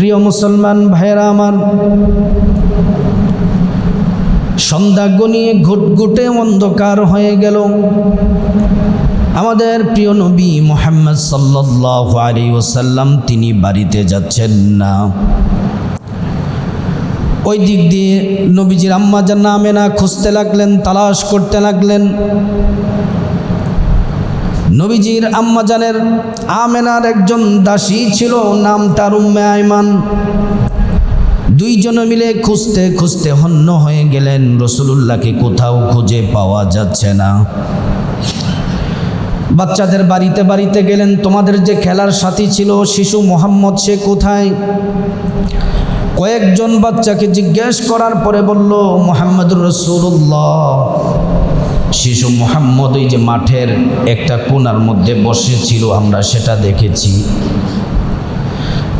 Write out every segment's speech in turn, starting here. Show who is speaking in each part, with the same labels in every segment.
Speaker 1: প্রিয় মুসলমান ভাইয়েরা আমার সন্ধ্যা গনিয়ে ঘুটঘুটে অন্ধকার হয়ে গেল। আমাদের প্রিয় নবী মোহাম্মদ সাল্লাহ আলী ওসাল্লাম তিনি বাড়িতে যাচ্ছেন না। ওই দিক দিয়ে নবীজির আম্মা জান্না আমেনা খুঁজতে লাগলেন, তালাশ করতে লাগলেন। নবীজির আম্মাজানের আমেনার একজন দাসী ছিল, নাম তার উম্মে আইমান দুইজনে মিলে খুঁজতে খুঁজতে হন্য হয়ে গেলেন, রসুলুল্লাহকে কোথাও খুঁজে পাওয়া যাচ্ছে না। বাচ্চাদের বাড়িতে বাড়িতে গেলেন, তোমাদের যে খেলার সাথী ছিল, শিশু মোহাম্মদ, সে কোথায়? কয়েকজন বাচ্চাকে জিজ্ঞেস করার পরে বলল, মোহাম্মদুর রসুল্লাহ শিশু মোহাম্মদ ওই যে মাঠের একটা কোনার মধ্যে বসেছিল, আমরা সেটা দেখেছি।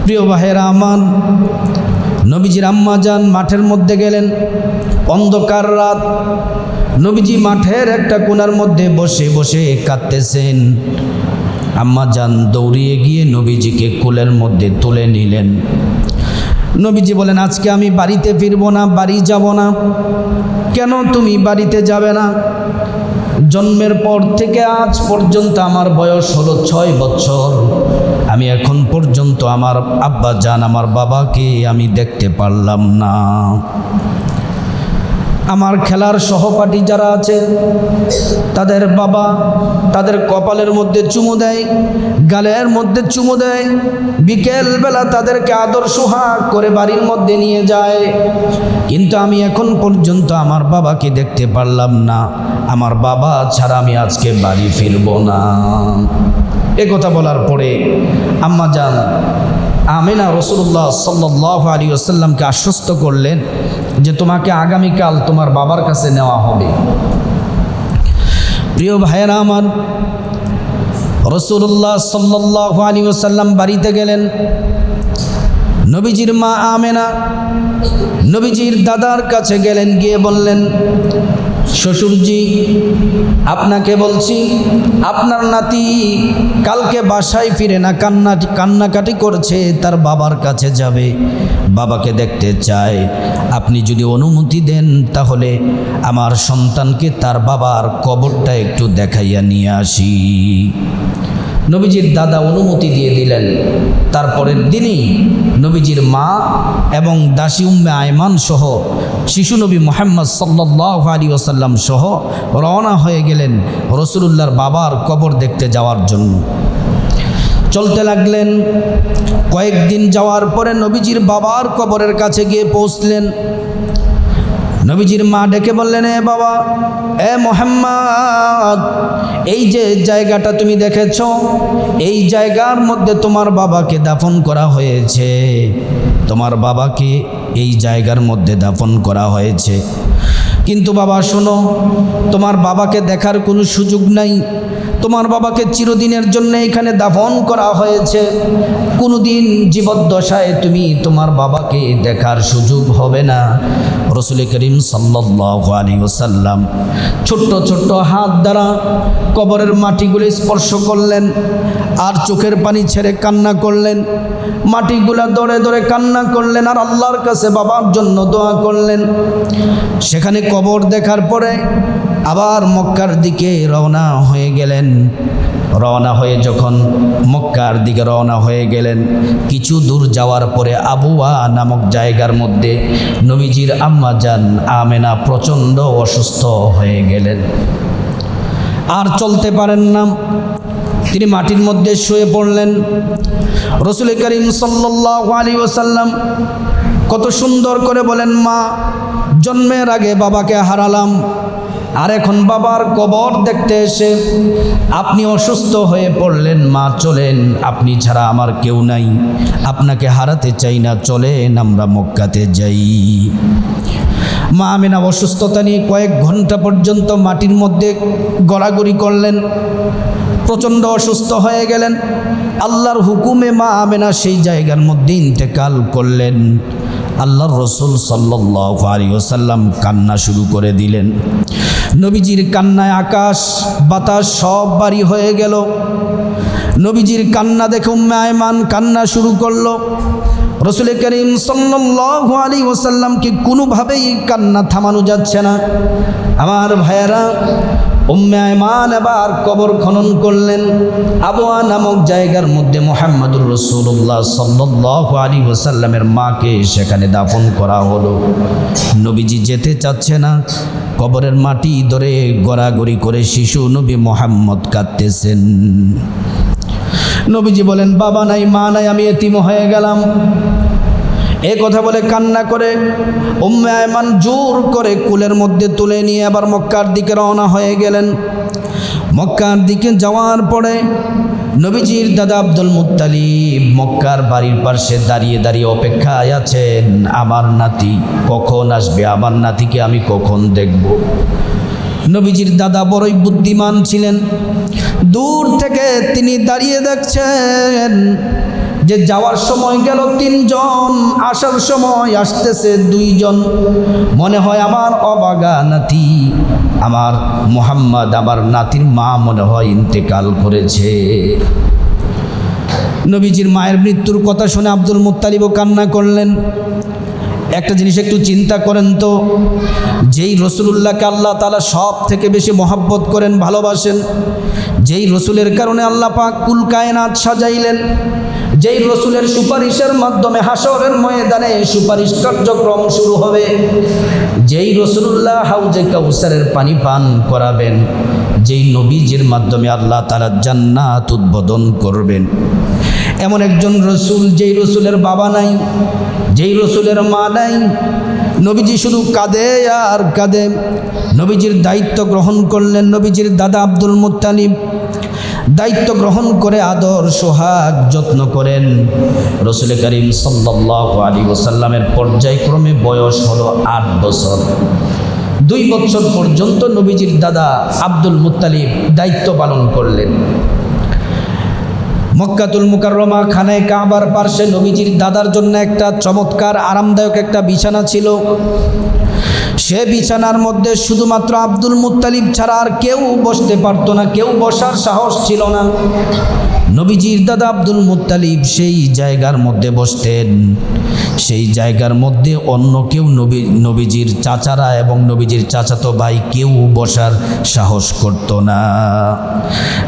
Speaker 1: প্রিয় ভাইয়েরা আমার, নবীজির আম্মা যান মাঠের মধ্যে গেলেন। অন্ধকার রাত, নবীজি মাঠের একটা কোনার মধ্যে বসে বসে কাঁদতেছেন। আম্মা যান দৌড়িয়ে গিয়ে নবীজিকে কোলের মধ্যে তুলে নিলেন। নবীজি বলেন, আজকে আমি বাড়িতে ফিরবো না, বাড়ি যাব না। কেন তুমি বাড়িতে যাবে না? জন্মের পর থেকে আজ পর্যন্ত আমার বয়স হলো ছয় বছর। আমি এখন পর্যন্ত আমার আব্বা জান, আমার বাবাকে আমি দেখতে পারলাম না। আমার খেলার সহপাঠী যারা আছে, তাদের বাবা তাদের কপালের মধ্যে চুমু দেয়, গালের মধ্যে চুমু দেয়, বিকেলবেলা তাদেরকে আদর সোহাগ করে বাড়ির মধ্যে নিয়ে যায়। কিন্তু আমি এখন পর্যন্ত আমার বাবাকে দেখতে পারলাম না। আমার বাবা ছাড়া আমি আজকে বাড়ি ফিরব না। এ কথা বলার পরে আম্মা যান আমিনা রসুল্লাহ সাল্লাহ আলী আসাল্লামকে আশ্বস্ত করলেন যে তোমাকে আগামীকাল তোমার বাবার কাছে নেওয়া হবে। প্রিয় ভাইয়েরা আমার রসুল্লাহ সাল্লাহ আলী ওসাল্লাম বাড়িতে গেলেন। নবীজির মা আমেনা নবীজির দাদার কাছে গেলেন, গিয়ে বললেন শ্বশুরজি, আপনাকে বলছি, আপনার নাতি কালকে বাসায় ফিরে না, কান্না, কান্নাকাটি করছে, তার বাবার কাছে যাবে। বাবাকে দেখতে চায় আপনি যদি অনুমতি দেন, তাহলে আমার সন্তানকে তার বাবার কবরটা একটু দেখাইয়া নিয়ে আসি। নবীজির দাদা অনুমতি দিয়ে দিলেন। তারপরের দিনই নবীজির মা এবং দাসী উম্মে আয়মান সহ শিশু নবী মোহাম্মদ সাল্লাহ আলী ওসাল্লাম সহ রওনা হয়ে গেলেন রসুলুল্লাহর বাবার কবর দেখতে যাওয়ার জন্য। চলতে লাগলেন। কয়েকদিন যাওয়ার পরে নবীজির বাবার কবরের কাছে গিয়ে পৌঁছলেন। নবীজির মা ডেকে বললেন, এ বাবা, এ মোহাম্মদ, এই যে জায়গাটা তুমি দেখেছ, এই জায়গার মধ্যে তোমার বাবাকে দাফন করা হয়েছে। তোমার বাবাকে এই জায়গার মধ্যে দাফন করা হয়েছে। কিন্তু বাবা, শোনো, তোমার বাবাকে দেখার কোনো সুযোগ নাই। তোমার বাবাকে চিরদিনের জন্য এখানে দাফন করা হয়েছে। কোনোদিন জীবদ্দশায় তুমি তোমার বাবাকে দেখার সুযোগ হবে না। রসুল করিম সাল্লাহ ওসাল্লাম ছোট্ট ছোট্ট হাত দ্বারা কবরের মাটিগুলি স্পর্শ করলেন আর চোখের পানি ছেড়ে কান্না করলেন। মাটিগুলা দরে দরে কান্না করলেন আর আল্লাহর কাছে বাবার জন্য দোয়া করলেন। সেখানে কবর দেখার পরে আবার মক্কার দিকে রওনা হয়ে গেলেন। রওনা হয়ে যখন মক্কার দিকে রওনা হয়ে গেলেন, কিছু দূর যাওয়ার পরে আবুয়া নামক জায়গার মধ্যে নবীজির আম্মা যান আমেনা প্রচণ্ড অসুস্থ হয়ে গেলেন। আর চলতে পারেন না। তিনি মাটির মধ্যে শুয়ে পড়লেন। রসুল করিম সাল্লাহ আলী ওসাল্লাম কত সুন্দর করে বলেন, মা, জন্মের আগে বাবাকে হারালাম। আর এখন বাবার কবর দেখতে এসে আপনি অসুস্থ হয়ে পড়লেন, মা চলেন। আপনি ছাড়া আমার কেউ নাই। আপনাকে হারাতে চাই না, চলেন আমরা মক্কাতে যাই। মা আমিনা অসুস্থতা নিয়ে কয়েক ঘণ্টা পর্যন্ত মাটির মধ্যে গড়াগড়ি করলেন। প্রচণ্ড অসুস্থ হয়ে গেলেন। আল্লাহর হুকুমে মা আমেনা সেই জায়গার মধ্যে ইন্তেকাল করলেন। আল্লাহর রসুল সাল্লাহ আলী ওসাল্লাম কান্না শুরু করে দিলেন। নবীজির কান্নায় আকাশ, বাতাস সব বাড়ি হয়ে গেল। নবীজির কান্না দেখে উম্মায়মান কান্না শুরু করল। রসুল করিম সাল্লাল্লাহু আলী ওসাল্লামকে কোনোভাবেই কান্না থামানো যাচ্ছে না। আমার ভাইয়েরা উম্মে আয়মান কবর খনন করলেন। আবুয়া নামক জায়গার মধ্যে মোহাম্মদুর রসুল্লাহ সাল্লাল্লাহু আলী ওসাল্লামের মাকে সেখানে দাফন করা হলো। নবীজি যেতে চাচ্ছে না। কবরের মাটি ধরে গড়াগড়ি করে শিশু নবী মোহাম্মদ কাঁদতেছেন। নবীজি বলেন, বাবা নাই, মা নাই, আমি এতিম হয়ে গেলাম। এ কথা বলে কান্না করে, উম্মে আয়মান জোর করে কুলের মধ্যে তুলে নিয়ে আবার মক্কার দিকে রওনা হয়ে গেলেন। মক্কার দিকে যাওয়ার পরে নবীজির দাদা আব্দুল মুত্তালিব মক্কার বাড়ির পাশে দাঁড়িয়ে দাঁড়িয়ে অপেক্ষায় আছেন, আমার নাতি কখন আসবে? আমার নাতিকে আমি কখন দেখব? নবীজির দাদা বড়ই বুদ্ধিমান ছিলেন। দূর থেকে তিনি দাঁড়িয়ে দেখছেন যে যাওয়ার সময় গেল তিনজন, আসার সময় আসতেছে দুইজন। মনে হয় আমার অবাগা নাতি, আমার মোহাম্মদ, আমার নাতির মা মনে হয় ইন্তেকাল করেছে। নবীজির মায়ের মৃত্যুর কথা শুনে আব্দুল মুত্তালিবও কান্না করলেন। একটা জিনিস একটু চিন্তা করেন তো, যেই রসুলুল্লাহকে আল্লাহ তালা সব থেকে বেশি মহাব্বত করেন, ভালোবাসেন, যেই রসুলের কারণে আল্লাহ পাক কুল কায়নাত সাজাইলেন যেই রসুলের সুপারিশের মাধ্যমে হাসরের ময়দানে সুপারিশ কার্যক্রম শুরু হবে, যেই রসুল্লাহ হাউজে কাউসারের পানি পান করাবেন, যেই নবীজির মাধ্যমে আল্লাহ তালা জান্নাত উদ্বোধন করবেন। এমন একজন রসুল যেই রসুলের বাবা নাই, যেই রসুলের মা নাই, নবীজি শুধু কাঁদে আর কাঁদে। নবীজির দায়িত্ব গ্রহণ করলেন নবীজির দাদা আব্দুল মুত্তালিব। দায়িত্ব গ্রহণ করে, আদর, সোহাগ যত্ন করেন। রসুল করিম সাল্লাহ আলী ওসাল্লামের পর্যায়ক্রমে বয়স হলো আট বছর। দুই বছর পর্যন্ত নবীজির দাদা আব্দুল মুত্তালিব দায়িত্ব পালন করলেন। মক্কাতুল মুকাররমা খানায় কাবার পার্শ্বে নবীজির দাদার জন্য একটা চমৎকার, আরামদায়ক একটা বিছানা ছিল। সে বিছানার মধ্যে শুধুমাত্র আব্দুল মুতালিব ছাড়া আর কেউ বসতে পারতো না, কেউ বসার সাহস ছিল না। নবীজির দাদা আব্দুল মুত্তালিব সেই জায়গার মধ্যে বসতেন। সেই জায়গার মধ্যে অন্য কেউ নবী, নবীজির চাচারা এবং নবীজির চাচাতো ভাই কেউ বসার সাহস করত না।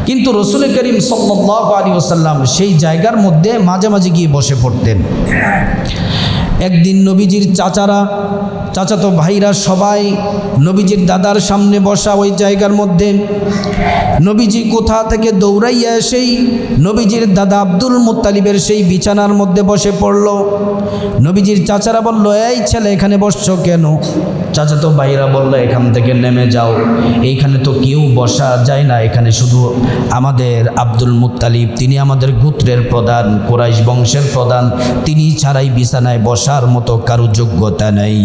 Speaker 1: কিন্তু রসুল করিম সাল্লাহ আলী ওসাল্লাম সেই জায়গার মধ্যে মাঝে মাঝে গিয়ে বসে পড়তেন। একদিন নবীজির চাচারা, চাচাতো ভাইরা সবাই নবীজির দাদার সামনে বসা ওই জায়গার মধ্যে, নবীজি কোথা থেকে দৌড়াইয়া এসেই নবীজির দাদা আব্দুল মুত্তালিবের সেই বিছানার মধ্যে বসে পড়ল। নবীজির চাচারা বলল, এই ছেলে, এখানে বসছো কেন? চাচাতো ভাইরা বলল, এখান থেকে নেমে যাও। এইখানে তো কেউ বসা যায় না। এখানে শুধু আমাদের আব্দুল মুত্তালিব। তিনি আমাদের গোত্রের প্রধান, কোরাইশ বংশের প্রধান। তিনি ছাড়াই বিছানায় বসার মতো কারও যোগ্যতা নেই।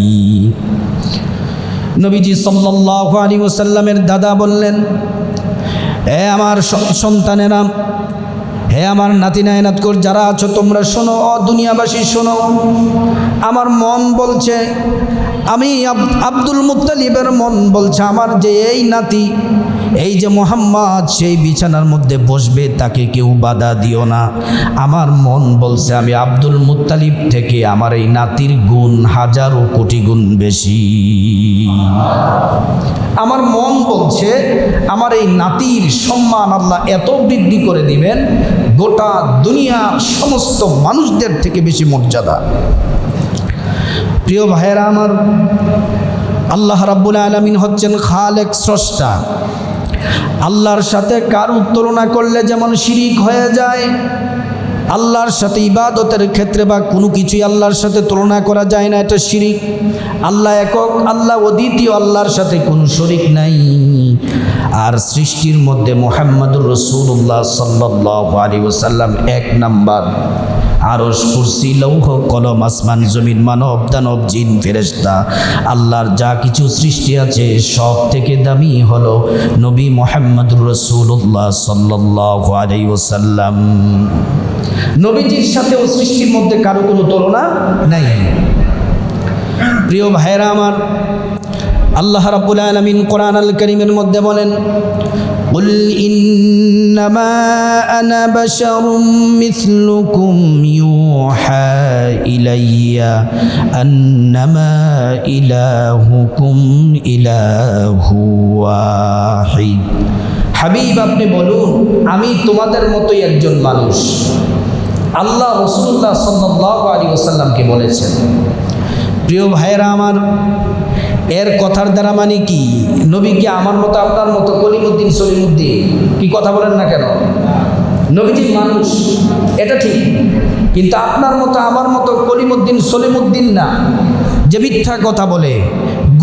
Speaker 1: নবীজি সাল্লাহ আলী ওসাল্লামের দাদা বললেন, এ আমার সন্তানেরা, হে আমার নাতি নায়নাতকর যারা আছো, তোমরা শোনো, অ দুনিয়াবাসী শোনো। আমার মন বলছে, আমি আব্দুল মুত্তালিবের মন বলছে, আমার যে এই নাতি এই যে মোহাম্মদ সেই বিছানার মধ্যে বসবে, তাকে কেউ বাধা দিও না। আমার মন বলছে, আমি আব্দুল মুত্তালিব থেকে আমার এই নাতির গুণ হাজারো কোটি গুণ বেশি। আমার মন বলছে, আমার এই নাতির সম্মান আল্লাহ এত বৃদ্ধি করে দিবেন, গোটা দুনিয়ার সমস্ত মানুষদের থেকে বেশি মর্যাদা। প্রিয় ভাইয়েরা আমার, আল্লাহ রাব্বুল আলমিন হচ্ছেন খালেক স্রষ্টা। আল্লাহর সাথে কার তুলনা করলে যেমন শিরিক হয়ে যায়? আল্লাহর সাথে ইবাদতের ক্ষেত্রে বা কোনো কিছুই আল্লাহর সাথে তুলনা করা যায় না, এটা শিরিক। আল্লাহ একক, আল্লাহ অদ্বিতীয়, আল্লাহর সাথে কোনো শরিক নাই। আর সৃষ্টির মধ্যে মোহাম্মদুর রসুল্লাহ সাল্লাহ আলী এক নাম্বার। আরস কুরসি, লৌহ, কলম, আসমান, জমিন, মানব, দানব, জিন ফেরেস্তা আল্লাহর যা কিছু সৃষ্টি আছে সব থেকে দামি হলো নবী মোহাম্মদুর রসুল্লাহ সাল্লাহ আলী ওসাল্লাম নবীজির সাথেও সৃষ্টির মধ্যে কারও কোনো তুলনা নাই। প্রিয় ভাইয়েরা আমার আল্লাহ রাব্বুল আলামিন কোরআন আল করিমের মধ্যে বলেন قل إنما أنا بشر مثلكم يوحى إلي أنما إلهكم إله واحد হাবিব আপনি বলুন আমি তোমাদের মতোই একজন মানুষ আল্লাহ রসুল্লাহ সাল্লাহ আলী ওসাল্লামকে বলেছেন প্রিয় ভাইয়েরা আমার এর কথার দ্বারা মানে কি? নবী কি আমার মতো, আপনার মতো কলিমুদ্দিন সলিমুদ্দিন কি কথা বলেন না কেন? নবীজি মানুষ, এটা ঠিক। কিন্তু আপনার মতো, আমার মতো কলিমুদ্দিন সলিমুদ্দিন না, যে মিথ্যা কথা বলে,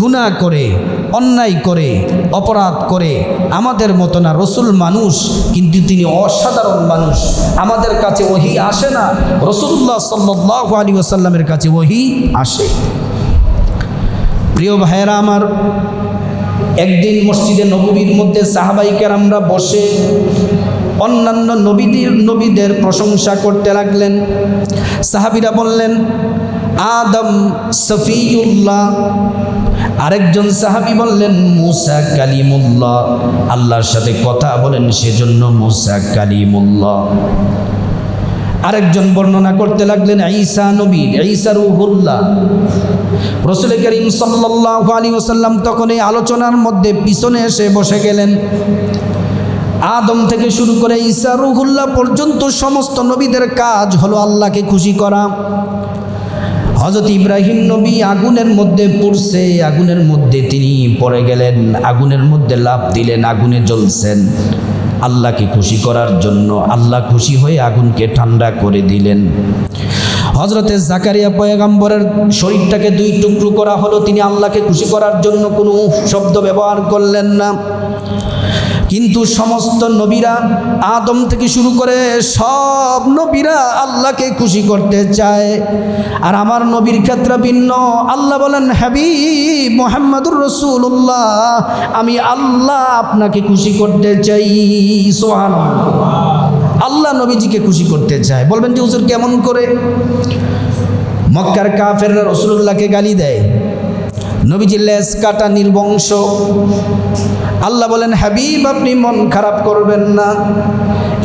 Speaker 1: গুনাহ করে, অন্যায় করে, অপরাধ করে, আমাদের মতো না রসুল মানুষ, কিন্তু তিনি অসাধারণ মানুষ। আমাদের কাছে ওহি আসে না, রসুল্লাহ সাল্লাহ আলী আসাল্লামের কাছে ওহি আসে। প্রিয় ভাইয়েরা আমার, একদিন মসজিদে নবীর মধ্যে সাহাবাইকার আমরা বসে অন্যান্য নবীদের নবীদের প্রশংসা করতে লাগলেন। সাহাবিরা বললেন, আদম সফিউল্লাহ। আরেকজন সাহাবি বললেন, মুসা কালিমুল্লাহ। আল্লাহর সাথে কথা বলেন, সেজন্য মুসা কালিমুল্লাহ। আরেকজন বর্ণনা করতে লাগলেন, ঈসা নবীর ঈসা রুহুল্লাহ। রসুল করিম সাল্লাহ আলী ওসাল্লাম তখন এই আলোচনার মধ্যে পিছনে এসে বসে গেলেন। আদম থেকে শুরু করে ঈসা রুহুল্লাহ পর্যন্ত সমস্ত নবীদের কাজ হলো আল্লাহকে খুশি করা। হজরত ইব্রাহিম নবী আগুনের মধ্যে পড়ছে, আগুনের মধ্যে তিনি পড়ে গেলেন, আগুনের মধ্যে লাভ দিলেন, আগুনে জ্বলছেন। আল্লাহকে খুশি করার জন্য আল্লাহ খুশি হয়ে আগুনকে ঠান্ডা করে দিলেন। হজরতে জাকারিয়া পয়গাম্বরের শরীরটাকে দুই টুকরো করা হলো, তিনি আল্লাহকে খুশি করার জন্য কোনো শব্দ ব্যবহার করলেন না। কিন্তু সমস্ত নবীরা আদম থেকে শুরু করে সব নবীরা আল্লাহকে খুশি করতে চায়। আর আমার নবীর ক্ষেত্রে ভিন্ন। আল্লাহ বলেন হ্যাবি মোহাম্মদুর রসুল্লাহ আমি আল্লাহ আপনাকে খুশি করতে চাই। সোহান আল্লাহ নবীজিকে খুশি করতে চায়। বলবেন যে, হুজুর, কেমন করে? মক্কার কাফেররা রসুল্লাহকে গালি দেয়। নবীজি লেস কাটা নির্বংশ আল্লাহ বলেন, হাবিব, আপনি মন খারাপ করবেন না।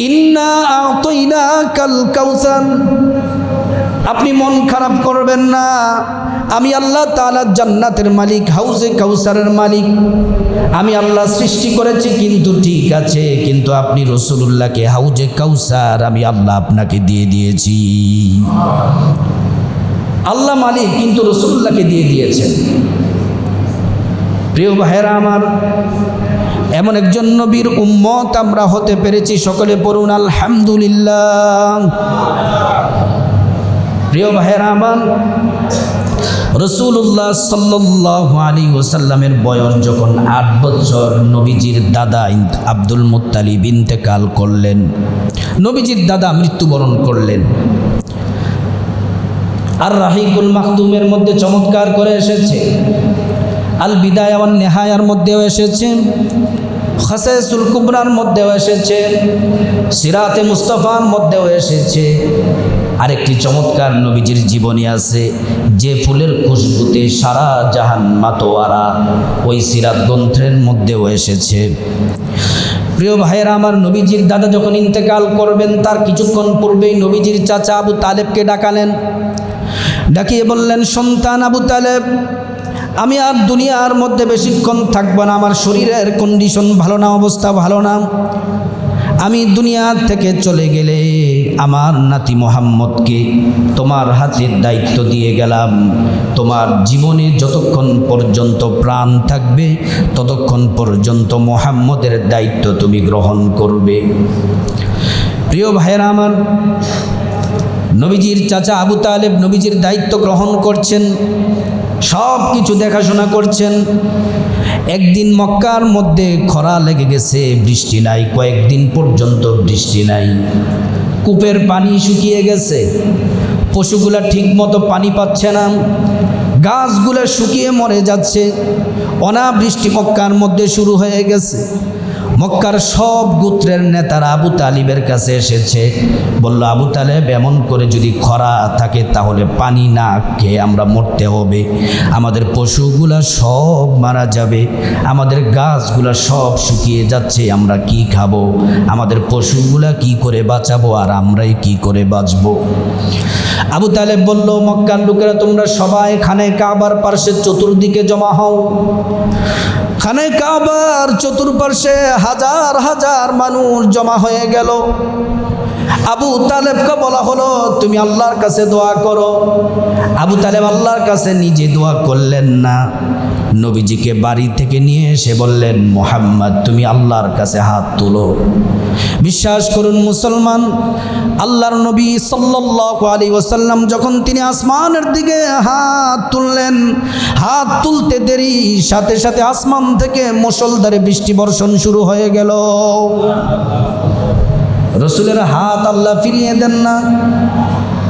Speaker 1: ইন্না আতইনা কাল কাউসান আপনি মন খারাপ করবেন না। আমি আল্লাহ তালা জান্নাতের মালিক, হাউজে কাউসারের মালিক। আমি আল্লাহ সৃষ্টি করেছি, কিন্তু ঠিক আছে, কিন্তু আপনি রসুল্লাহকে হাউজে কাউসার, আমি আল্লাহ আপনাকে দিয়ে দিয়েছি। আল্লাহ মালিক কিন্তু রসুল্লাহকে দিয়ে দিয়েছেন। প্রিয় ভাইয়েরা আমার, এমন একজন নবীর উম্মত আমরা হতে পেরেছি, সকলে পড়ুন, আলহামদুলিল্লাহ। প্রিয় ভাইয়েরা আমার রসুল্লাহ সাল্লাহ আলী ওসাল্লামের বয়স যখন আট বছর, নবীজির দাদা আব্দুল মুত্তালিব ইন্তেকাল করলেন। নবীজির দাদা মৃত্যুবরণ করলেন। আর রাহিকুল মাহতুমের মধ্যে চমৎকার করে এসেছে। আল বিদায় আমার নেহায়ার মধ্যেও এসেছে। খাসেসুল কুবরার মধ্যেও এসেছে। সিরাতে মুস্তফার মধ্যেও এসেছে। আরেকটি চমৎকার নবীজির জীবনী আছে, যে ফুলের খুশবুতে সারা জাহান মাতোয়ারা ওই সিরাত গ্রন্থের মধ্যেও এসেছে। প্রিয় ভাইয়েরা, আমার নবীজির দাদা যখন ইন্তেকাল করবেন, তার কিছুক্ষণ পূর্বেই নবীজির চাচা আবু তালেবকে ডাকালেন। ডাকিয়ে বললেন, সন্তান আবু তালেব, আমি আর দুনিয়ার মধ্যে বেশিক্ষণ থাকব না। আমার শরীরের কন্ডিশন ভালো না, অবস্থা ভালো না। আমি দুনিয়া থেকে চলে গেলে আমার নাতি মোহাম্মদকে তোমার হাতের দায়িত্ব দিয়ে গেলাম। তোমার জীবনে যতক্ষণ পর্যন্ত প্রাণ থাকবে, ততক্ষণ পর্যন্ত মোহাম্মদের দায়িত্ব তুমি গ্রহণ করবে। প্রিয় ভাইয়েরা আমার নবীজির চাচা আবু তালেব নবীজির দায়িত্ব গ্রহণ করছেন, সব কিছু দেখাশোনা করছেন। একদিন মক্কার মধ্যে খরা লেগে গেছে, বৃষ্টি নাই, কয়েকদিন পর্যন্ত বৃষ্টি নাই। কূপের পানি শুকিয়ে গেছে, পশুগুলা ঠিক মতো পানি পাচ্ছে না, গাছগুলো শুকিয়ে মরে যাচ্ছে, অনাবৃষ্টি মক্কার মধ্যে শুরু হয়ে গেছে। মক্কার সব গোত্রের নেতারা আবু তালিবের কাছে এসেছে। বলল, আবু তালেব, এমন করে যদি খরা থাকে তাহলে পানি না খেয়ে আমরা মরতে হবে। আমাদের পশুগুলা সব মারা যাবে। আমাদের গাছগুলা সব শুকিয়ে যাচ্ছে, আমরা কি খাব? আমাদের পশুগুলা কি করে বাঁচাবো আর আমরাই কি করে বাঁচবো? আবু তালেব বলল, মক্কার লোকেরা তোমরা সবাই খানে কাবার পার্শ্বের চতুর্দিকে জমা হও। খানে কাবার চতুর্পার্শ্বে হাজার হাজার মানুষ জমা হয়ে গেল। আবু তালেবকে বলা হলো, তুমি আল্লাহর কাছে দোয়া করো। আবু তালেব আল্লাহর কাছে নিজে দোয়া করলেন না। নবীজিকে বাড়ি থেকে নিয়ে এসে বললেন, মোহাম্মদ, তুমি আল্লাহর কাছে হাত তুলো। বিশ্বাস করুন মুসলমান, আল্লাহর নবী সাল্লাল্লাহু আলাইহি ওয়াসাল্লাম যখন তিনি আসমানের দিকে হাত তুললেন, হাত তুলতে দেরি, সাথে সাথে আসমান থেকে মুষলধারে বৃষ্টি বর্ষণ শুরু হয়ে গেল। রসুলের হাত আল্লাহ ফিরিয়ে দেন না।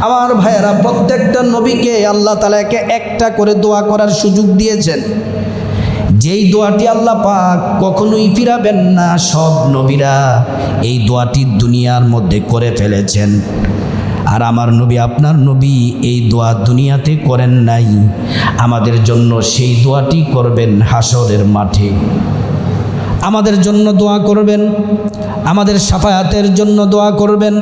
Speaker 1: আমার ভাইয়েরা, প্রত্যেকটা নবীকে আল্লাহ তালাকে একটা করে দোয়া করার সুযোগ দিয়েছেন। যেই দোয়াটি আল্লাহ পাক কখনোই ফিরাবেন না, সব নবীরা এই দোয়াটি দুনিয়ার মধ্যে করে ফেলেছেন। আর আমার নবী, আপনার নবী এই দোয়া দুনিয়াতে করেন নাই। আমাদের জন্য সেই দোয়াটি করবেন হাসরের মাঠে। আমাদের জন্য দোয়া করবেন আমাদের সাফায়াতের জন্য দোয়া করবেন।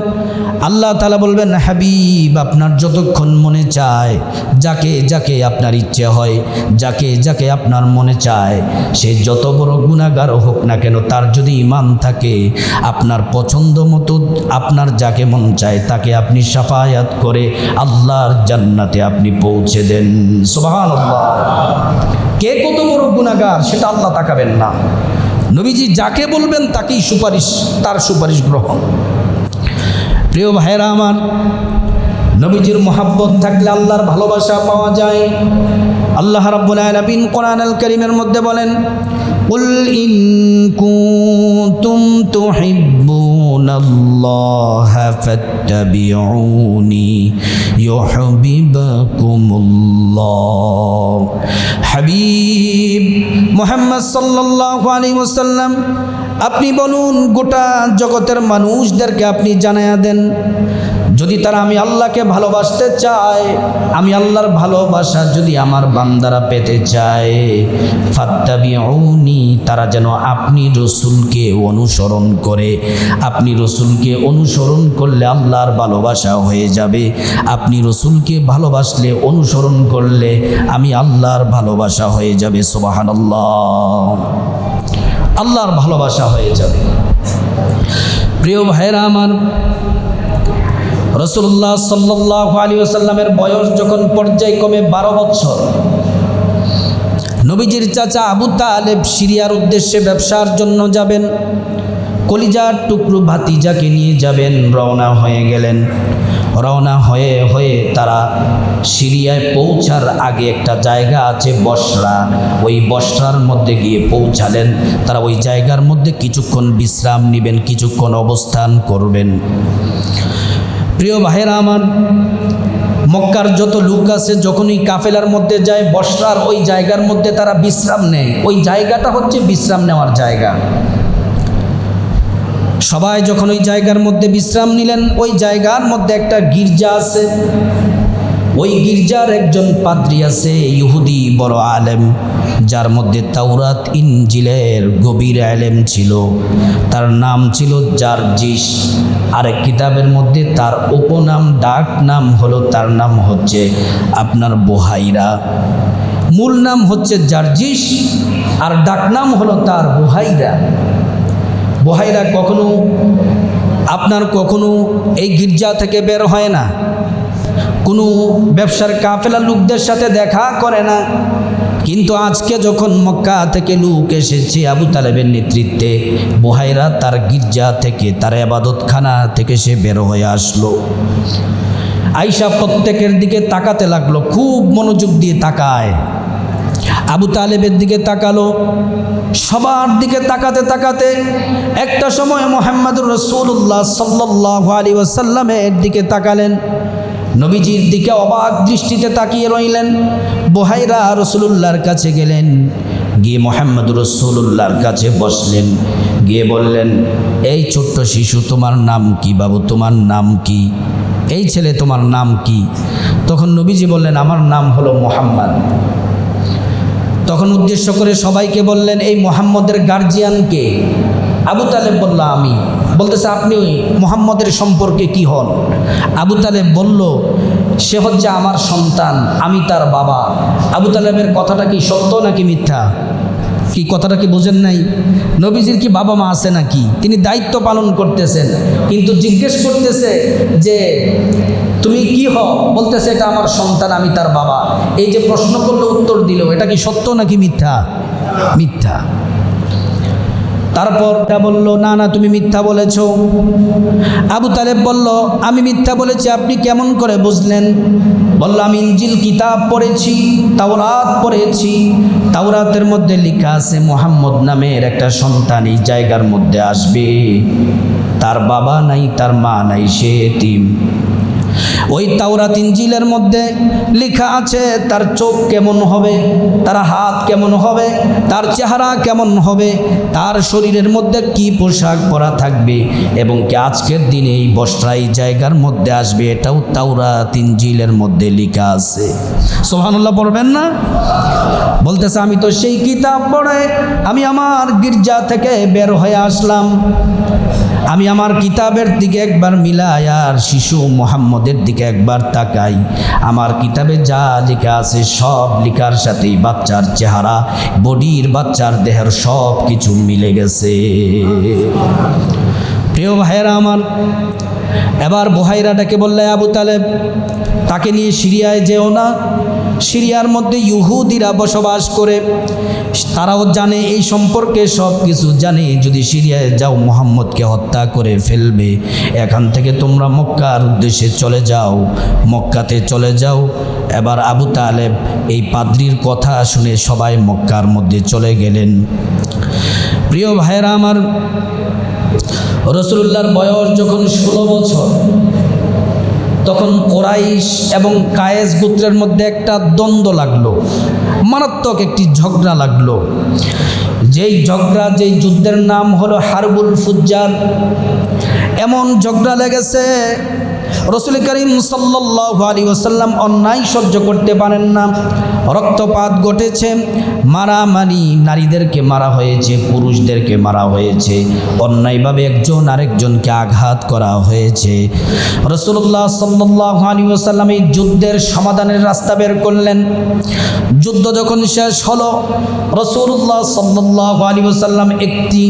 Speaker 1: আল্লাহ তালা বলবেন, হাবিব, আপনার যতক্ষণ মনে চায়, যাকে যাকে আপনার ইচ্ছে হয়, যাকে যাকে আপনার মনে চায়, সে যত বড় গুণাগার হোক না কেন, তার যদি ইমান থাকে, আপনার পছন্দ মতো, আপনার যাকে মন চায়, তাকে আপনি সাফায়াত করে আল্লাহর জান্নাতে আপনি পৌঁছে দেন। সোহান কে কত বড় গুণাগার সেটা আল্লাহ তাকাবেন না। নবীজি যাকে বলবেন তাকেই সুপারিশ তার সুপারিশ গ্রহণ। প্রিয় ভাইয়েরা আমার নবীজির মোহাব্বত থাকলে আল্লাহর ভালোবাসা পাওয়া যায় আল্লাহ রাব্বুল আলামিন কোরআন আল কারীমের মধ্যে বলেন قل إن كنتم تحبون الله فاتبعوني يحببكم الله হাবিব মোহাম্মদ সাল্লাল্লাহু আলাইহি ওয়াসাল্লাম আপনি বলুন গোটা জগতের মানুষদেরকে আপনি জানায়া দেন যদি তারা আমি আল্লাহকে ভালোবাসতে চায়, আমি আল্লাহর ভালোবাসা যদি আমার বান্দারা পেতে চায় তারা যেন আপনি রসুলকে অনুসরণ করে, আপনি রসুলকে অনুসরণ করলে আল্লাহর ভালোবাসা হয়ে যাবে, আপনি রসুলকে ভালোবাসলে অনুসরণ করলে আমি আল্লাহর ভালোবাসা হয়ে যাবে সোবাহান আল্লাহর ভালোবাসা হয়ে যাবে। প্রিয় ভাইরা আমার রসুল্লাহ সাল্লাহ আলী আসাল্লামের বয়স যখন পর্যায়ক্রমে বারো বছর, নবীজির চাচা আবু তালেব সিরিয়ার উদ্দেশ্যে ব্যবসার জন্য যাবেন, কলিজার টুকরো ভাতিজাকে নিয়ে যাবেন, রওনা হয়ে গেলেন। রওনা হয়ে হয়ে তারা সিরিয়ায় পৌঁছার আগে একটা জায়গা আছে বসরা। ওই বসরার মধ্যে গিয়ে পৌঁছালেন। তারা ওই জায়গার মধ্যে কিছুক্ষণ বিশ্রাম নেবেন, কিছুক্ষণ অবস্থান করবেন। প্রিয় ভাইয়েরা আমার, মক্কার যত লোক আছে, যখনই কাফেলার মধ্যে যায়, বসরার ওই জায়গার মধ্যে তারা বিশ্রাম নেয়। ওই জায়গাটা হচ্ছে বিশ্রাম নেওয়ার জায়গা। সবাই যখন ওই জায়গার মধ্যে বিশ্রাম নিলেন, ওই জায়গার মধ্যে একটা গির্জা আছে। ওই গির্জার একজন পাদ্রী আছে, ইহুদি বড় আলেম, যার মধ্যে তাওরাত, ইনজিলের গভীর আলেম ছিল। তার নাম ছিল জার্জিস। আরেক কিতাবের মধ্যে তার উপনাম, ডাক নাম হলো, তার নাম হচ্ছে আপনার বোহাইরা। মূল নাম হচ্ছে জার্জিস, আর ডাক নাম হলো তার বোহাইরা। বোহাইরা কখনো, আপনার কখনো এই গির্জা থেকে বের হয় না? কোনো ব্যবসার কাফেলা লোকদের সাথে দেখা করে না। কিন্তু আজকে যখন মক্কা থেকে লোক এসেছে আবু তালেবের নেতৃত্বে, বোহাইরা তার গির্জা থেকে, তার আবাদতখানা থেকে সে বের হয়ে আসলো। আইসা প্রত্যেকের দিকে তাকাতে লাগল, খুব মনোযোগ দিয়ে তাকায়। আবু তালেবের দিকে তাকালো, সবার দিকে তাকাতে তাকাতে একটা সময় মোহাম্মদুর রসুল্লাহ সাল্লাহ আলী ওয়াসাল্লামের দিকে তাকালেন। নবীজির দিকে অবাক দৃষ্টিতে তাকিয়ে রইলেন। বোহাইরা রসুলুল্লাহর কাছে গেলেন। গিয়ে মোহাম্মদ রসুল্লাহর কাছে বসলেন। গিয়ে বললেন, এই ছোট্ট শিশু, তোমার নাম কি বাবু? তোমার নাম কি? এই ছেলে, তোমার নাম কি? তখন নবীজি বললেন, আমার নাম হলো মোহাম্মদ। তখন উদ্দেশ্য করে সবাইকে বললেন, এই মোহাম্মদের গার্জিয়ানকে আবু তালেব বলল, আমি। বলতেছে, আপনি মোহাম্মদের সম্পর্কে কি হন? আবু তালেব বলল, সে হচ্ছে আমার সন্তান, আমি তার বাবা। আবু তালেবের কথাটা কি সত্য নাকি মিথ্যা? কি কথাটা কি বোঝেন নাই? নবীজির কি বাবা মা আছে নাকি? তিনি দায়িত্ব পালন করতেছেন, কিন্তু জিজ্ঞেস করতেছে যে, তুমি কি হও? বলতেছে, এটা আমার সন্তান, আমি তার বাবা। এই যে প্রশ্ন করল উত্তর দিল, এটা কি সত্য নাকি মিথ্যা? মিথ্যা। তারপর তা বলল, না না, তুমি মিথ্যা বলেছ। আবু তালেব বলল, আমি মিথ্যা বলেছি, আপনি কেমন করে বুঝলেন? বলল, আমি ইঞ্জিল কিতাব পড়েছি, তাওরাত পড়েছি। তাওরাতের মধ্যে লেখা আছে, মোহাম্মদ নামের একটা সন্তান এই জায়গার মধ্যে আসবে। তার বাবা নাই, তার মা নাই, সে এতিম। ওই তাওরাত ইঞ্জিলের মধ্যে লেখা আছে, তার চোখ কেমন হবে, তার হাত কেমন হবে, তার চেহারা কেমন হবে, তার শরীরের মধ্যে কি পোশাক পরা থাকবে এবং কি আজকের দিনে এই বস্ত্রা এই জায়গার মধ্যে আসবে, এটাও তাওরাত ইঞ্জিলের মধ্যে লেখা আছে। সোহানুল্লাহ পড়বেন না? বলতেছে, আমি তো সেই কিতাব পড়ে, আমি আমার গির্জা থেকে বের হয়ে আসলাম। আমি আমার কিতাবের দিকে একবার মিলাই আর শিশু মোহাম্মদের দিকে একবার তাকাই। আমার কিতাবে যা লেখা আছে সব লেখার সাথেই বাচ্চার চেহারা, বডির বাচ্চার দেহের সব কিছু মিলে গেছে। প্রিয় ভাইয়েরা আমার, এবার বহাইরা ডাকে বললে, আবু তালেব, তাকে নিয়ে সিরিয়ায় যেও না। সিরিয়ার মধ্যে ইহুদিরা বসবাস করে, তারাও জানে এই সম্পর্কে সব কিছু জানে। যদি সিরিয়ায় যাও, মোহাম্মদকে হত্যা করে ফেলবে। এখান থেকে তোমরা মক্কার উদ্দেশ্যে চলে যাও। মক্কাতে চলে যাও। এবার আবু তালেব এই পাদ্রির কথা শুনে সবাই মক্কার মধ্যে চলে গেলেন। প্রিয় ভাইয়েরা আমার রসুল্লাহর বয়স যখন ষোলো বছর তখন কোরাইশ এবং কায়েস গোত্রের মধ্যে একটা দ্বন্দ্ব লাগল, মারাত্মক একটি ঝগড়া লাগল। যেই ঝগড়া, যেই যুদ্ধের নাম হলো হারবুল ফুজ্জার, এমন ঝগড়া লেগেছে, রসুল করিম সাল্লাহ আলী ওসাল্লাম অন্যায় সহ্য করতে পারেন না। রক্তপাত ঘটেছে, মারামারি নারীদেরকে মারা হয়েছে, পুরুষদেরকে মারা হয়েছে, অন্যায়ভাবে একজন আরেকজনকে আঘাত করা হয়েছে। রসুল্লাহ সাল্লাহ আলী ওসাল্লাম এই যুদ্ধের সমাধানের রাস্তা বের করলেন। যুদ্ধ যখন শেষ হলো রসুল্লাহ সাল্লাহ আলী ওসাল্লাম একটি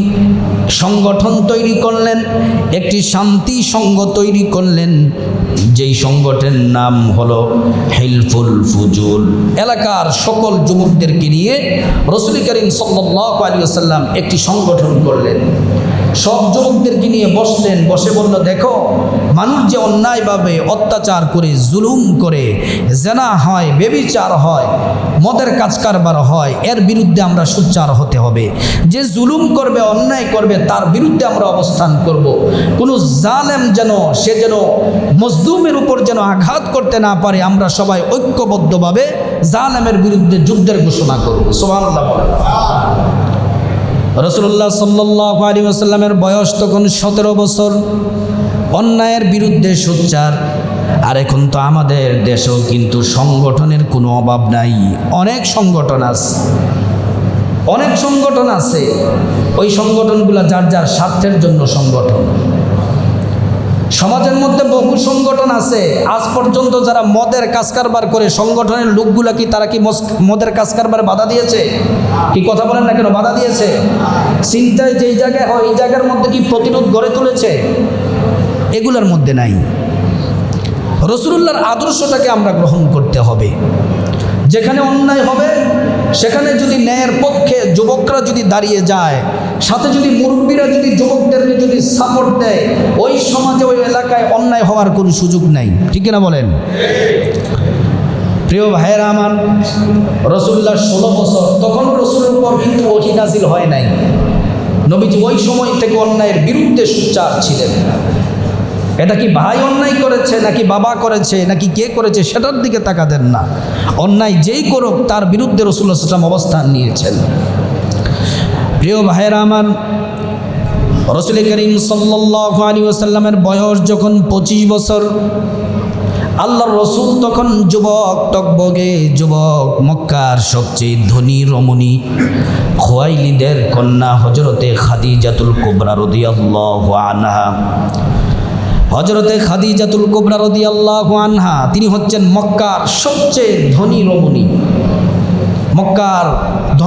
Speaker 1: সংগঠন তৈরি করলেন, একটি শান্তি সংঘ তৈরি করলেন, যেই সংগঠনের নাম হলো হেলফুল ফুজুল। এলাকার সকল যুবকদেরকে নিয়ে রসুল করিম সাল্লাহ আলী আসাল্লাম একটি সংগঠন করলেন সব যুবকদেরকে নিয়ে বসলেন, বসে বলল, দেখো, মানুষ যে অন্যায়ভাবে অত্যাচার করে, জুলুম করে, জেনা হয়, বেবিচার হয়, মদের কাজ কারবার হয়, এর বিরুদ্ধে আমরা সোচ্চার হতে হবে যে জুলুম করবে, অন্যায় করবে, তার বিরুদ্ধে আমরা অবস্থান করব। কোনো জালেম যেন, সে যেন মজদুমের উপর যেন আঘাত করতে না পারে, আমরা সবাই ঐক্যবদ্ধভাবে জালেমের বিরুদ্ধে যুদ্ধের ঘোষণা করব। সোহান রসুল্লাহ সাল্লাহ আলী আসাল্লামের বয়স তখন সতেরো বছর। অন্যায়ের বিরুদ্ধে সোচ্চার। আর এখন তো আমাদের দেশেও কিন্তু সংগঠনের কোনো অভাব নাই। অনেক সংগঠন আছে। অনেক সংগঠন আছে। ওই সংগঠনগুলো যার যার স্বার্থের জন্য সংগঠন। সমাজের মধ্যে বহু সংগঠন আছে। আজ পর্যন্ত যারা মদের কাজ কারবার করে, সংগঠনের লোকগুলা কি তারা কি মদের কাজ কারবার বাধা দিয়েছে? কি কথা বলেন না কেন? বাধা দিয়েছে? চিন্তায় যেই জায়গায় হয়, এই জায়গার মধ্যে কি প্রতিরোধ গড়ে তুলেছে? এগুলোর মধ্যে নাই। রসুল্লাহর আদর্শটাকে আমরা গ্রহণ করতে হবে। যেখানে অন্যায় হবে, সেখানে যদি ন্যায়ের পক্ষে যুবকরা যদি দাঁড়িয়ে যায় সাথে যদি মুরব্বীরা যদি যুবকদেরকে যদি সাপোর্ট দেয়, ওই সমাজে, ওই এলাকায় অন্যায় হওয়ার কোনো সুযোগ নাই। ঠিক না বলেন? প্রিয় ভাইয়েরা আমার, রসুল্লাহ ষোলো বছর তখন রসুলের উপর কিন্তু অহিনাজিল হয় নাই। নবীজি ওই সময় থেকে অন্যায়ের বিরুদ্ধে সুচার ছিলেন। এটা কি ভাই অন্যায় করেছে, নাকি বাবা করেছে, নাকি কে করেছে, সেটার দিকে তাকাতেন না। অন্যায় যেই করুক, তার বিরুদ্ধে রসুল্লাহ সাল্লাম অবস্থান নিয়েছেন। প্রিয় ভাইয়েরা আমার, রসুল করিম সাল্লাহ আলী ওসাল্লামের বয়স যখন পঁচিশ বছর, আল্লাহর রসুল তখন যুবক টকবগে, যুবক মক্কার সবচেয়ে ধনী রমণী খোয়াইলিদের কন্যা হজরতে খাদিজাতুল কুবরা রদি আল্লাহ আনহা। হজরতে খাদিজাতুল কুবরা রদি আল্লাহ আনহা, তিনি হচ্ছেন মক্কার সবচেয়ে ধনী রমণী। মক্কার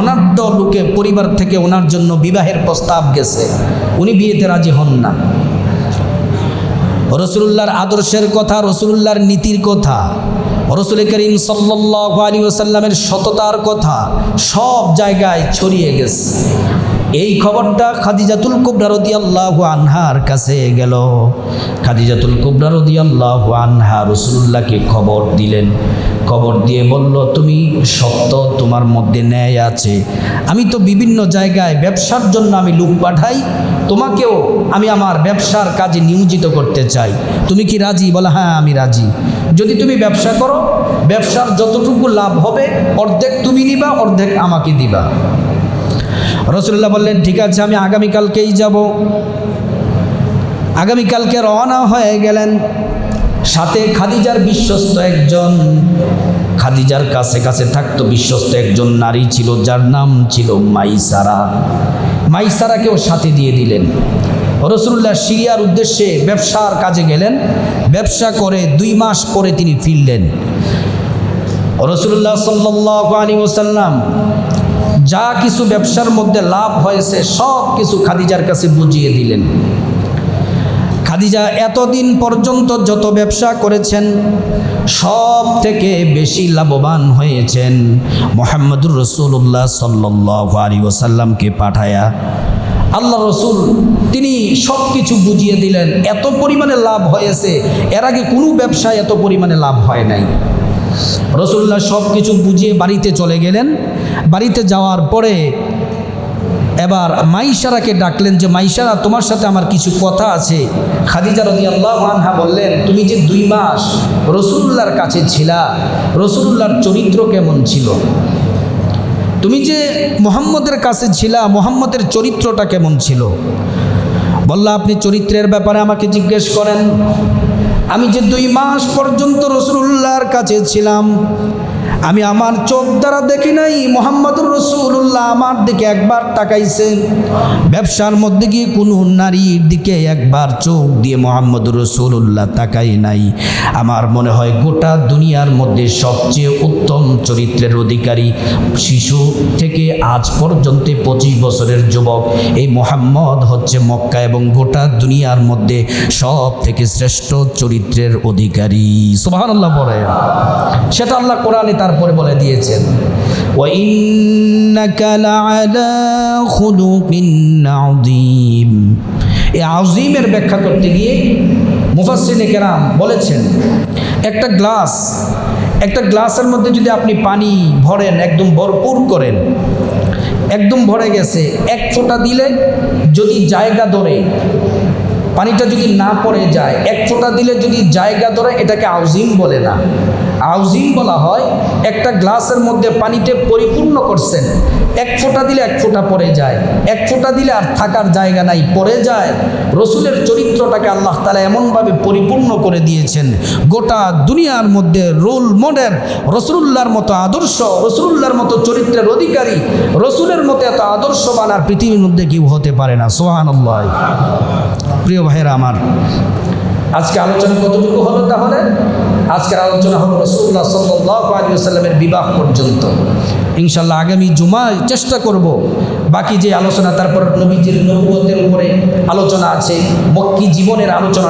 Speaker 1: ধনাঢ্য লোকে পরিবার থেকে ওনার জন্য বিবাহের প্রস্তাব গেছে। উনি বিয়েতে রাজি হন না। রসুল্লাহর আদর্শের কথা রসুল্লাহর নীতির কথা, রসুল করিম সাল্লাহ আলী ওসাল্লামের সততার কথা সব জায়গায় ছড়িয়ে গেছে। এই খবরটা খাদিজাতুল কুবরা রদি আল্লাহ আনহার কাছে গেল। খাদিজাতুল কুবরা রদি আল্লাহ আনহা রসুল্লাহকে খবর দিলেন। খবর দিয়ে বলল, তুমি সত্য, তোমার মধ্যে ন্যায় আছে। আমি তো বিভিন্ন জায়গায় ব্যবসার জন্য আমি লোক পাঠাই। তোমাকেও আমি আমার ব্যবসার কাজে নিয়োজিত করতে চাই। তুমি কি রাজি? বলে হ্যাঁ আমি রাজি। যদি তুমি ব্যবসা করো, ব্যবসার যতটুকু লাভ হবে, অর্ধেক তুমি নিবা, অর্ধেক আমাকে দিবা। রসুল্লাহ বললেন, ঠিক আছে, আমি আগামীকালকেই যাব। আগামীকালকে রওনা হয়ে গেলেন সাথে খাদিজার বিশ্বস্ত একজন। খাদিজার কাছে কাছে থাকতো বিশ্বস্ত একজন নারী ছিল, যার নাম ছিল মাইসারা। মাইসারাকেও সাথে দিয়ে দিলেন। রসুল্লাহ সিরিয়ার উদ্দেশ্যে ব্যবসার কাজে গেলেন। ব্যবসা করে দুই মাস পরে তিনি ফিরলেন। রসুল্লাহ সাল্লাহ আলী ওসাল্লাম যা কিছু ব্যবসার মধ্যে লাভ হয়েছে, সব কিছু খাদিজার কাছে বুঝিয়ে দিলেন। খাদিজা এতদিন পর্যন্ত যত ব্যবসা করেছেন, সব থেকে বেশি লাভবান হয়েছেন মোহাম্মদুর রসুল্লাহ সাল্লাহ আলী ওসাল্লামকে পাঠায়া। আল্লাহ রসুল, তিনি সব কিছু বুঝিয়ে দিলেন, এত পরিমাণে লাভ হয়েছে, এর আগে কোনো ব্যবসায় এত পরিমাণে লাভ হয় নাই। রসুল্লাহ সব কিছু বুঝিয়ে বাড়িতে চলে গেলেন। বাড়িতে যাওয়ার পরে এবার মাইশারাকে ডাকলেন যে, মাইশারা, তোমার সাথে আমার কিছু কথা আছে। খাদিজা রদি আল্লাহ আনহা বললেন, তুমি যে দুই মাস রসুল্লাহর কাছে ছিলা রসুল্লার চরিত্র কেমন ছিল? তুমি যে মোহাম্মদের কাছে ছিলা, মোহাম্মদের চরিত্রটা কেমন ছিল? বললা, আপনি চরিত্রের ব্যাপারে আমাকে জিজ্ঞেস করেন। আমি যে দুই মাস পর্যন্ত রসুল্লাহর কাছে ছিলাম আমি আমার চোখ দ্বারা দেখি নাই, মোহাম্মদুর রসুল্লাহ আমার দিকে একবার তাকাইছেন। ব্যবসার মধ্যে গিয়ে কোনো নারীর দিকে একবার চোখ দিয়ে মোহাম্মদুর রসুল্লাহ তাকাই নাই। আমার মনে হয় গোটা দুনিয়ার মধ্যে সবচেয়ে উত্তম চরিত্রের অধিকারী শিশু থেকে আজ পর্যন্ত পঁচিশ বছরের যুবক। এই মোহাম্মদ হচ্ছে মক্কা এবং গোটা দুনিয়ার মধ্যে সব থেকে শ্রেষ্ঠ চরিত্রের অধিকারী। সুবাহ আল্লাহ বলে সেটা আল্লাহ কোরআনে তারপরে বলে দিয়েছেন এই আজিমের ব্যাখ্যা করতে গিয়ে মুফাসিনে কেরাম বলেছেন, একটা গ্লাস, একটা গ্লাসের মধ্যে যদি আপনি পানি ভরেন, একদম ভরপুর করেন, একদম ভরে গেছে, এক ফোঁটা দিলে যদি জায়গা ধরে, পানিটা যদি না পড়ে যায়, এক ফোঁটা দিলে যদি জায়গা ধরে, এটাকে আউজিম বলে না। আউজিম বলা হয়, একটা গ্লাসের মধ্যে পানিতে পরিপূর্ণ করছেন। এক ফোঁটা দিলে এক ফোঁটা পরে যায়, এক ফোঁটা দিলে আর থাকার জায়গা নাই, পড়ে যায়। রসুলের চরিত্রটাকে আল্লাহ তালা এমনভাবে পরিপূর্ণ করে দিয়েছেন। গোটা দুনিয়ার মধ্যে রোল মডেল রসুল্লাহর মতো আদর্শ রসুল্লাহর মতো চরিত্রের অধিকারী, রসুলের মতো এত আদর্শবান আর পৃথিবীর মধ্যে কেউ হতে পারে না। সোহান প্রিয় ভাইয়েরা আমার আজকে আলোচনা কতটুকু হলো তাহলে? আজকের আলোচনা হলো রসুল্লাহ সাল্লাসাল্লামের সাল্লামের বিবাহ পর্যন্ত। ইনশাল্লাহ আগামী জুমায় চেষ্টা করব। বাকি যে আলোচনা, তারপর নবীজির নবুয়তের উপরে আলোচনা আছে, মক্কি জীবনের আলোচনা